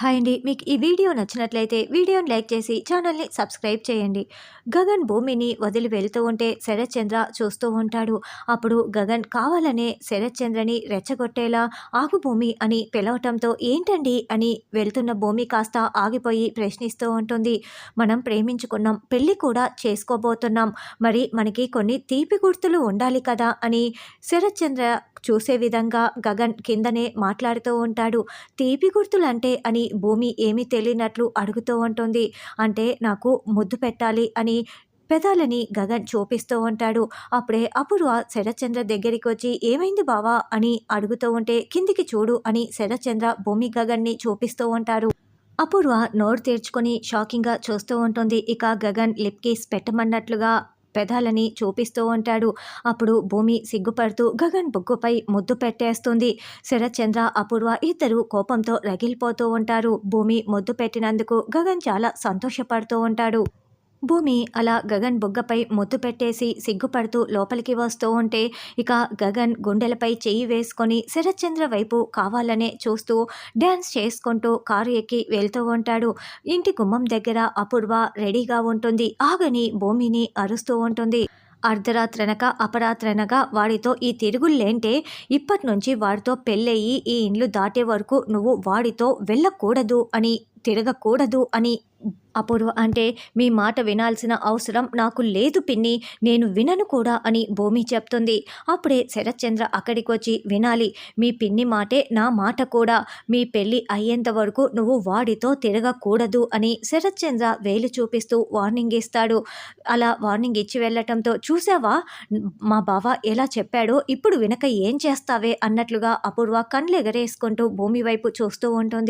Hi అండి. మీకు ఈ వీడియో నచ్చినట్లయితే వీడియోని లైక్ చేసి ఛానల్ని సబ్స్క్రైబ్ చేయండి. గగన్ భూమిని వదిలి వెళ్తూ ఉంటే శరత్చంద్ర చూస్తూ ఉంటాడు. అప్పుడు గగన్ కావాలనే శరత్చంద్రని రెచ్చగొట్టేలా ఆగు భూమి అని పిలవటంతో ఏంటండి అని వెళ్తున్న భూమి కాస్త ఆగిపోయి ప్రశ్నిస్తూ ఉంటుంది. మనం ప్రేమించుకున్నాం పెళ్ళి కూడా చేసుకోబోతున్నాం. మరి మనకి కొన్ని తీపి గుర్తులు ఉండాలి కదా అని శరత్చంద్ర చూసే విధంగా గగన్ కిందనే మాట్లాడుతూ ఉంటాడు. తీపి గుర్తులంటే అని భూమి ఏమీ తెలియనట్లు అడుగుతూ ఉంటుంది. అంటే నాకు ముద్దు పెట్టాలి అని పెదాలని గగన్ చూపిస్తూ ఉంటాడు. అప్పుడే అపూర్వ శరత్చంద్ర దగ్గరికి వచ్చి ఏమైంది బావా? అని అడుగుతూ ఉంటే కిందికి చూడు అని శరత్చంద్ర భూమి గగన్ని చూపిస్తూ ఉంటారు అపూర్వ నోరు తెరుచుకొని షాకింగ్గా చూస్తూ ఉంటుంది. ఇక గగన్ లిప్ కిస్ పెట్టమన్నట్లుగా పెదాలని చూపిస్తూ ఉంటాడు. అప్పుడు భూమి సిగ్గుపడుతూ గగన్ బొగ్గుపై ముద్దు పెట్టేస్తుంది. శరత్చంద్ర అపూర్వ ఇద్దరు కోపంతో రగిలిపోతూ ఉంటారు. భూమి ముద్దు పెట్టినందుకు గగన్ చాలా సంతోషపడుతూ ఉంటాడు. భూమి అలా గగన్ బుగ్గపై ముద్దు పెట్టేసి సిగ్గుపడుతూ లోపలికి వస్తూ ఉంటే ఇక గగన్ గుండెలపై చెయ్యి వేసుకొని శరత్చంద్ర వైపు కావాలనే చూస్తూ డ్యాన్స్ చేసుకుంటూ కారు ఎక్కి వెళ్తూ ఉంటాడు. ఇంటి గుమ్మం దగ్గర అపూర్వ రెడీగా ఉంటుంది. ఆగని భూమిని అరుస్తూ ఉంటుంది. అర్ధరాత్రనక అపరాత్రనక వాడితో ఈ తిరుగుళ్ళేంటే ఇప్పటి నుంచి వాడితో పెళ్ళయి ఈ ఇండ్లు దాటే వరకు నువ్వు వాడితో వెళ్ళకూడదు అని తిరగకూడదు అని అపూర్వ. అంటే మీ మాట వినాల్సిన అవసరం నాకు లేదు పిన్ని. నేను వినను కూడా అని భూమి చెప్తుంది. అప్పుడే శరత్చంద్ర అక్కడికి వచ్చి వినాలి. మీ పిన్ని మాటే నా మాట కూడా. మీ పెళ్ళి అయ్యేంత వరకు నువ్వు వాడితో తిరగకూడదు అని శరత్చంద్ర వేలు చూపిస్తూ వార్నింగ్ ఇస్తాడు. అలా వార్నింగ్ ఇచ్చి వెళ్ళటంతో చూసావా? మా బావ ఎలా చెప్పాడో ఇప్పుడు వినక ఏం చేస్తావే అన్నట్లుగా అపూర్వ కండ్లు ఎగరేసుకుంటూ భూమి వైపు చూస్తూ ఉంటుంది.